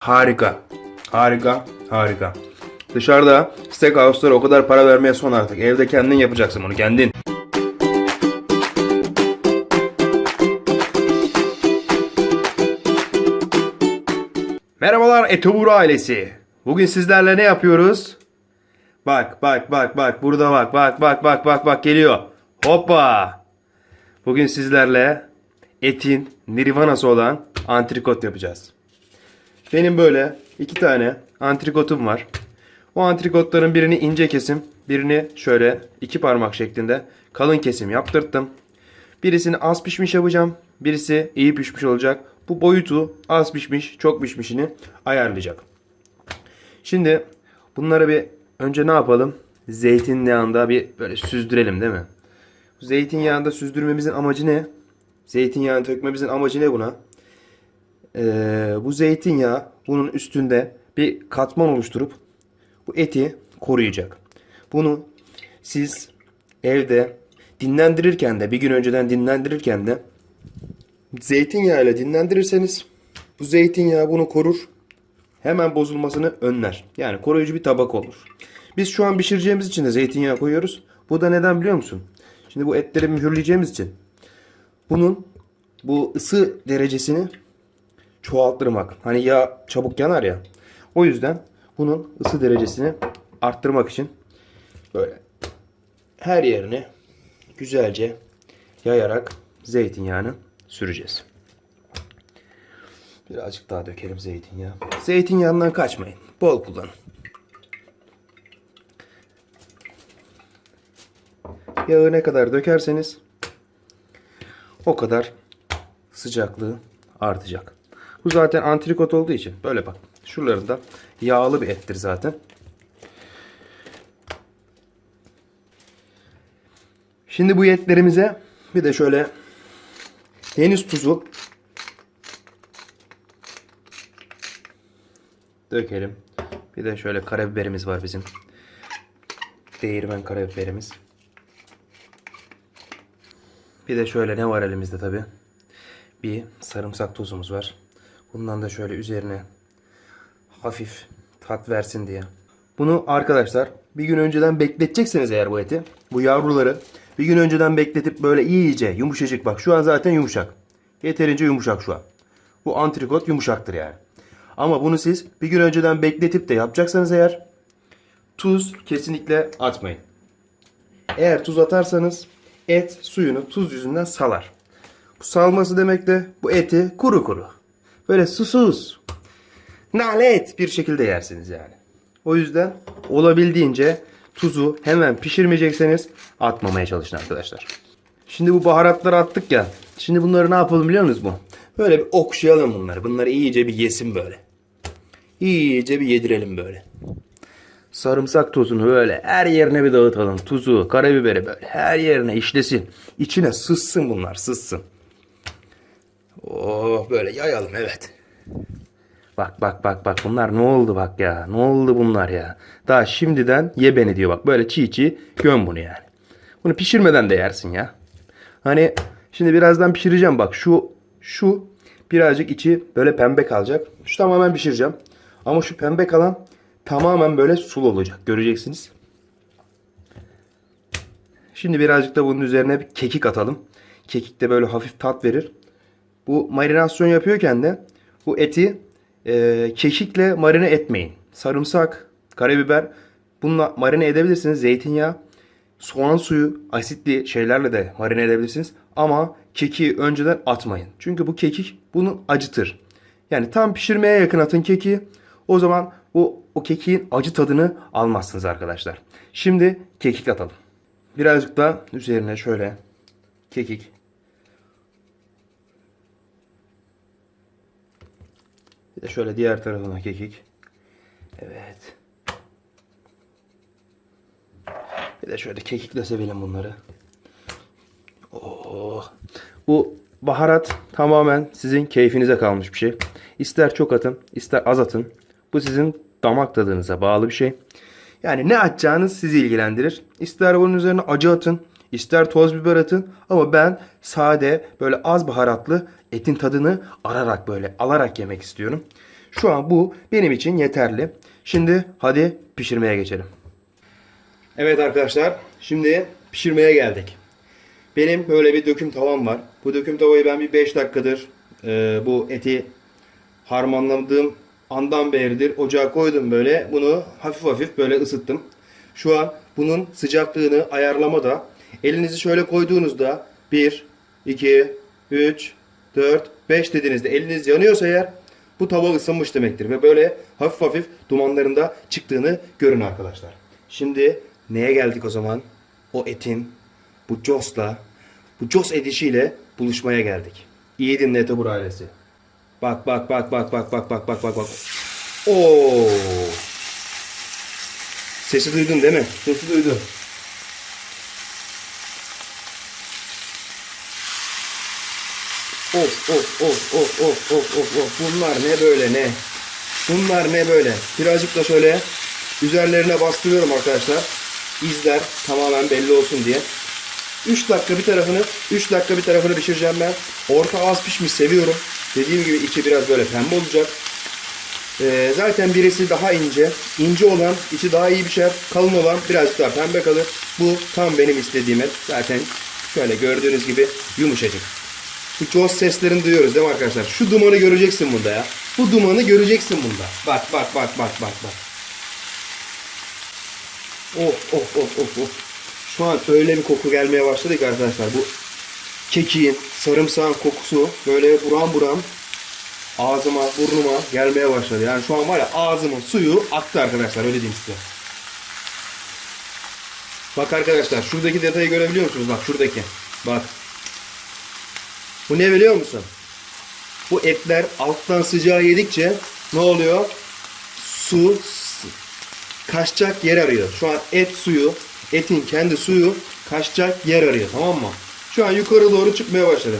Harika. Harika. Harika. Dışarıda steakhouse'lara o kadar para vermeye son artık. Evde kendin yapacaksın bunu kendin. Merhabalar Etobur ailesi. Bugün sizlerle ne yapıyoruz? Bak bak bak bak burada bak bak bak bak bak bak geliyor. Hoppa. Bugün sizlerle etin nirvanası olan antrikot yapacağız. Benim böyle iki tane antrikotum var. O antrikotların birini ince kesim, birini şöyle iki parmak şeklinde kalın kesim yaptırttım. Birisini az pişmiş yapacağım, birisi iyi pişmiş olacak. Bu boyutu az pişmiş, çok pişmişini ayarlayacak. Şimdi bunları bir önce ne yapalım? Zeytinyağında bir böyle süzdürelim değil mi? Zeytinyağında süzdürmemizin amacı ne? Zeytinyağını dökmemizin amacı ne buna? Ee, bu zeytinyağı bunun üstünde bir katman oluşturup bu eti koruyacak. Bunu siz evde dinlendirirken de bir gün önceden dinlendirirken de zeytinyağı ile dinlendirirseniz bu zeytinyağı bunu korur. Hemen bozulmasını önler. Yani koruyucu bir tabak olur. Biz şu an pişireceğimiz için de zeytinyağı koyuyoruz. Bu da neden biliyor musun? Şimdi bu etleri mühürleyeceğimiz için bunun bu ısı derecesini çoğalttırmak. Hani yağ çabuk yanar ya. O yüzden bunun ısı derecesini arttırmak için böyle her yerine güzelce yayarak zeytinyağını süreceğiz. Birazcık daha dökelim zeytinyağı. Zeytinyağından kaçmayın. Bol kullanın. Yağı ne kadar dökerseniz o kadar sıcaklığı artacak. Bu zaten antrikot olduğu için böyle bak. Şuralarında yağlı bir ettir zaten. Şimdi bu etlerimize bir de şöyle deniz tuzu dökelim. Bir de şöyle karabiberimiz var bizim. Değirmen karabiberimiz. Bir de şöyle ne var elimizde tabi. Bir sarımsak tozumuz var. Bundan da şöyle üzerine hafif tat versin diye. Bunu arkadaşlar bir gün önceden bekletecekseniz eğer bu eti, bu yavruları bir gün önceden bekletip böyle iyice yumuşacık bak şu an zaten yumuşak. Yeterince yumuşak şu an. Bu antrikot yumuşaktır yani. Ama bunu siz bir gün önceden bekletip de yapacaksanız eğer tuz kesinlikle atmayın. Eğer tuz atarsanız et suyunu tuz yüzünden salar. Bu salması demek de bu eti kuru kuru. Böyle susuz. Nalet bir şekilde yersiniz yani. O yüzden olabildiğince tuzu hemen pişirmeyecekseniz atmamaya çalışın arkadaşlar. Şimdi bu baharatları attık ya. Şimdi bunları ne yapalım biliyor musunuz bu? Böyle bir okşayalım bunları. Bunları iyice bir yesin böyle. İyice bir yedirelim böyle. Sarımsak tozunu böyle her yerine bir dağıtalım. Tuzu, karabiberi böyle her yerine işlesin. İçine sızsın bunlar sızsın. Oh böyle yayalım evet. Bak bak bak bak bunlar ne oldu bak ya. Ne oldu bunlar ya. Daha şimdiden ye beni diyor bak. Böyle çiğ çiğ göm bunu yani. Bunu pişirmeden de yersin ya. Hani şimdi birazdan pişireceğim bak şu şu birazcık içi böyle pembe kalacak. Şu tamamen pişireceğim. Ama şu pembe kalan tamamen böyle sulu olacak. Göreceksiniz. Şimdi birazcık da bunun üzerine bir kekik atalım. Kekik de böyle hafif tat verir. Bu marinasyon yapıyorken de bu eti e, kekikle marine etmeyin. Sarımsak, karabiber bununla marine edebilirsiniz. Zeytinyağı, soğan suyu, asitli şeylerle de marine edebilirsiniz. Ama kekiği önceden atmayın. Çünkü bu kekik bunu acıtır. Yani tam pişirmeye yakın atın kekiği. O zaman bu o kekiğin acı tadını almazsınız arkadaşlar. Şimdi kekik atalım. Birazcık da üzerine şöyle kekik Bir de şöyle diğer tarafına kekik. Evet. Bir de şöyle kekikle sevelim bunları. Oh. Bu baharat tamamen sizin keyfinize kalmış bir şey. İster çok atın, ister az atın. Bu sizin damak tadınıza bağlı bir şey. Yani ne atacağınız sizi ilgilendirir. İster bunun üzerine acı atın, ister toz biber atın. Ama ben sade, böyle az baharatlı etin tadını ararak böyle alarak yemek istiyorum. Şu an bu benim için yeterli. Şimdi hadi pişirmeye geçelim. Evet arkadaşlar şimdi pişirmeye geldik. Benim böyle bir döküm tavam var. Bu döküm tavayı ben bir 5 dakikadır e, bu eti harmanladığım andan beridir ocağa koydum böyle. Bunu hafif hafif böyle ısıttım. Şu an bunun sıcaklığını ayarlamada elinizi şöyle koyduğunuzda 1, 2, 3, 4, 5 dediğinizde eliniz yanıyorsa eğer bu tava ısınmış demektir. Ve böyle hafif hafif dumanlarında çıktığını görün arkadaşlar. Şimdi neye geldik o zaman? O etin bu Jos'la, bu Jos edişiyle buluşmaya geldik. İyi dinle Etobur ailesi. Bak bak bak bak bak bak bak bak bak bak. Oo. Sesi duydun değil mi? Sesi duydun. Of of of of of of of of bunlar ne böyle ne? Bunlar ne böyle? Birazcık da şöyle üzerlerine bastırıyorum arkadaşlar. İzler tamamen belli olsun diye. 3 dakika bir tarafını 3 dakika bir tarafını pişireceğim ben. Orta az pişmiş seviyorum. Dediğim gibi içi biraz böyle pembe olacak. Ee, zaten birisi daha ince. İnce olan içi daha iyi pişer. Kalın olan birazcık daha pembe kalır. Bu tam benim istediğim et. Zaten şöyle gördüğünüz gibi yumuşacık. Bu Jaws seslerini duyuyoruz değil mi arkadaşlar? Şu dumanı göreceksin bunda ya. Bu dumanı göreceksin bunda. Bak bak bak bak bak bak. Of of of of of. Şu an öyle bir koku gelmeye başladı ki arkadaşlar. Bu kekiğin, sarımsağın kokusu böyle buram buram ağzıma, burnuma gelmeye başladı. Yani şu an var ya ağzımın suyu aktı arkadaşlar öyle diyeyim size. Bak arkadaşlar şuradaki detayı görebiliyor musunuz? Bak şuradaki. Bak. Bu ne biliyor musun? Bu etler alttan sıcağı yedikçe ne oluyor? Su kaçacak yer arıyor. Şu an et suyu, etin kendi suyu kaçacak yer arıyor tamam mı? Şu an yukarı doğru çıkmaya başladı.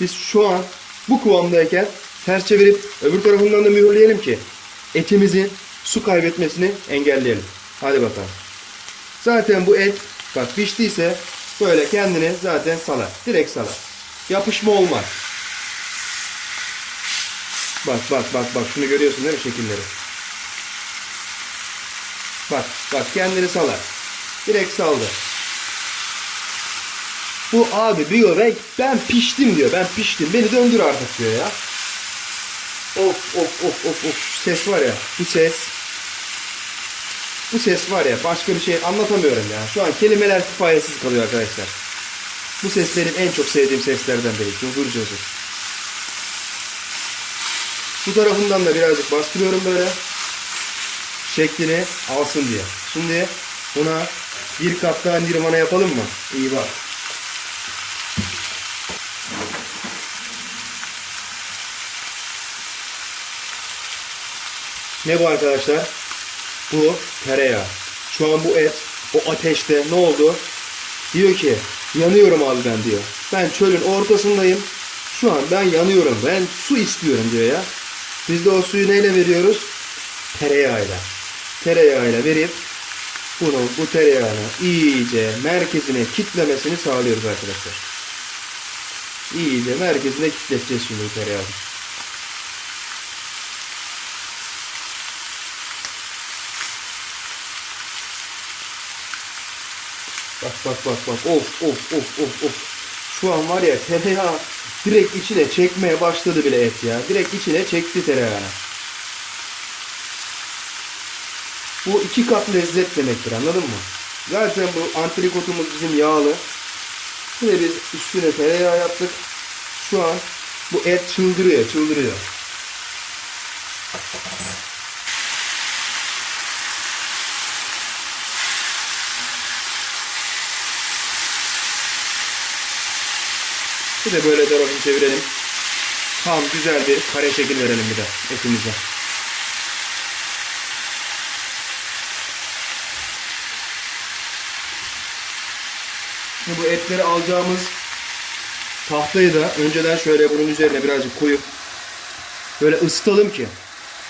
Biz şu an bu kıvamdayken ters çevirip öbür tarafından da mühürleyelim ki etimizin su kaybetmesini engelleyelim. Hadi bakalım. Zaten bu et bak piştiyse böyle kendini zaten salar. Direkt salar. Yapışma olmaz. Bak bak bak bak şunu görüyorsun değil mi şekilleri? Bak bak kendini salar. Direkt saldı. Bu abi diyor ve ben piştim diyor. Ben piştim. Beni döndür artık diyor ya. Of of of of of ses var ya. Bu ses. Bu ses var ya başka bir şey anlatamıyorum ya. Şu an kelimeler kifayetsiz kalıyor arkadaşlar. Bu ses benim en çok sevdiğim seslerden biri. Cozur cozur. Bu tarafından da birazcık bastırıyorum böyle. Şeklini alsın diye. Şimdi buna bir kat daha nirvana yapalım mı? İyi bak. Ne bu arkadaşlar? Bu tereyağı. Şu an bu et o ateşte ne oldu? Diyor ki yanıyorum abi ben diyor. Ben çölün ortasındayım. Şu an ben yanıyorum. Ben su istiyorum diyor ya. Biz de o suyu neyle veriyoruz? Tereyağıyla. Tereyağıyla verip bunu bu tereyağını iyice merkezine kitlemesini sağlıyoruz arkadaşlar. İyice merkezine kitleteceğiz şimdi tereyağını. Bak bak bak. Of of of of of. Şu an var ya tereyağı direkt içine çekmeye başladı bile et ya. Direkt içine çekti tereyağını. Bu iki kat lezzet demektir anladın mı? Zaten bu antrikotumuz bizim yağlı. Şimdi biz üstüne tereyağı yaptık. Şu an bu et çıldırıyor çıldırıyor. Bir de böyle tarafını çevirelim. Tam güzel bir kare şekil verelim bir de etimize. Şimdi bu etleri alacağımız tahtayı da önceden şöyle bunun üzerine birazcık koyup böyle ısıtalım ki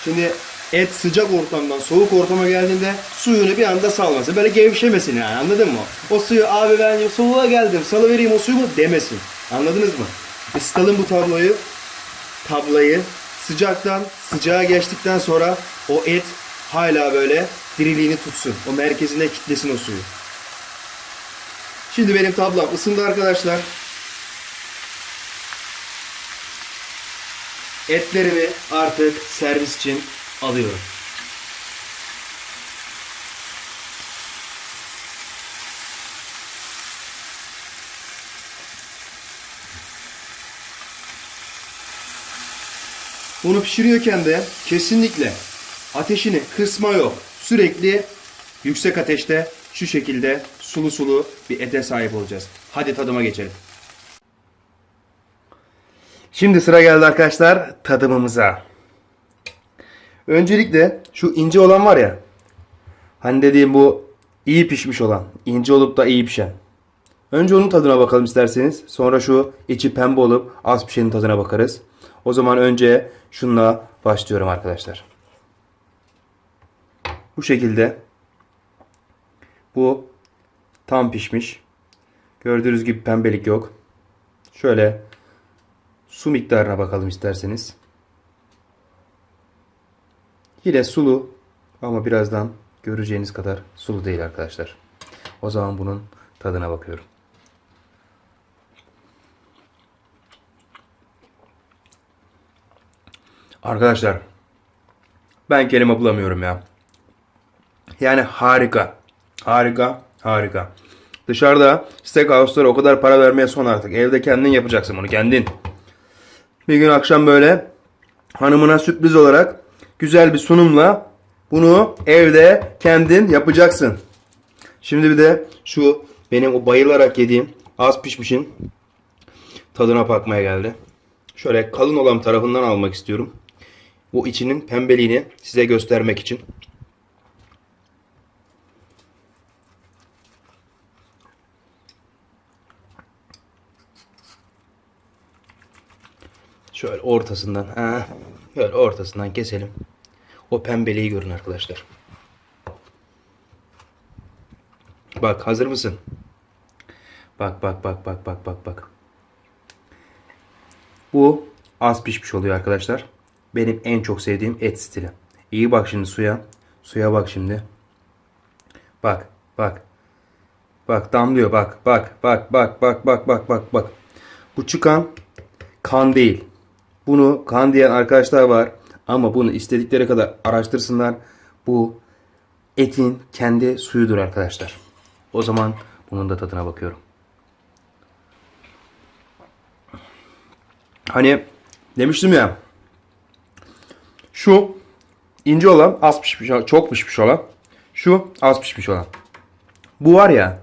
şimdi et sıcak ortamdan soğuk ortama geldiğinde suyunu bir anda salmasın. Böyle gevşemesin yani anladın mı? O suyu abi ben soğuğa geldim salıvereyim o suyu mu demesin. Anladınız mı? Isıtalım bu tabloyu. Tablayı sıcaktan sıcağa geçtikten sonra o et hala böyle diriliğini tutsun. O merkezine kitlesin o suyu. Şimdi benim tablam ısındı arkadaşlar. Etlerimi artık servis için alıyorum. Bunu pişiriyorken de kesinlikle ateşini kısma yok. Sürekli yüksek ateşte şu şekilde sulu sulu bir ete sahip olacağız. Hadi tadıma geçelim. Şimdi sıra geldi arkadaşlar tadımımıza. Öncelikle şu ince olan var ya. Hani dediğim bu iyi pişmiş olan. ince olup da iyi pişen. Önce onun tadına bakalım isterseniz. Sonra şu içi pembe olup az pişenin tadına bakarız. O zaman önce şunla başlıyorum arkadaşlar. Bu şekilde. Bu tam pişmiş. Gördüğünüz gibi pembelik yok. Şöyle su miktarına bakalım isterseniz. Yine sulu ama birazdan göreceğiniz kadar sulu değil arkadaşlar. O zaman bunun tadına bakıyorum. Arkadaşlar ben kelime bulamıyorum ya. Yani harika. Harika. Harika. Dışarıda steakhouse'lara o kadar para vermeye son artık. Evde kendin yapacaksın bunu kendin. Bir gün akşam böyle hanımına sürpriz olarak güzel bir sunumla bunu evde kendin yapacaksın. Şimdi bir de şu benim o bayılarak yediğim az pişmişin tadına bakmaya geldi. Şöyle kalın olan tarafından almak istiyorum. Bu içinin pembeliğini size göstermek için. Şöyle ortasından, ha, şöyle ortasından keselim. O pembeliği görün arkadaşlar. Bak hazır mısın? Bak bak bak bak bak bak bak. Bu az pişmiş oluyor arkadaşlar. Benim en çok sevdiğim et stili. İyi bak şimdi suya. Suya bak şimdi. Bak bak. Bak damlıyor bak bak bak bak bak bak bak bak bak. Bu çıkan kan değil. Bunu kan diyen arkadaşlar var. Ama bunu istedikleri kadar araştırsınlar. Bu etin kendi suyudur arkadaşlar. O zaman bunun da tadına bakıyorum. Hani demiştim ya. Şu ince olan az pişmiş, çok pişmiş olan. Şu az pişmiş olan. Bu var ya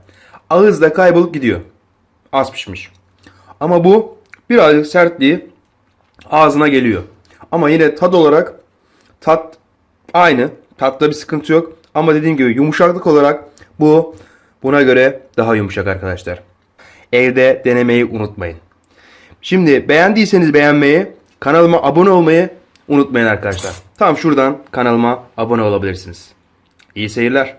ağızda kaybolup gidiyor. Az pişmiş. Ama bu birazcık sertliği ağzına geliyor. Ama yine tad olarak tat aynı. Tatta bir sıkıntı yok. Ama dediğim gibi yumuşaklık olarak bu buna göre daha yumuşak arkadaşlar. Evde denemeyi unutmayın. Şimdi beğendiyseniz beğenmeyi, kanalıma abone olmayı unutmayın arkadaşlar. Tam şuradan kanalıma abone olabilirsiniz. İyi seyirler.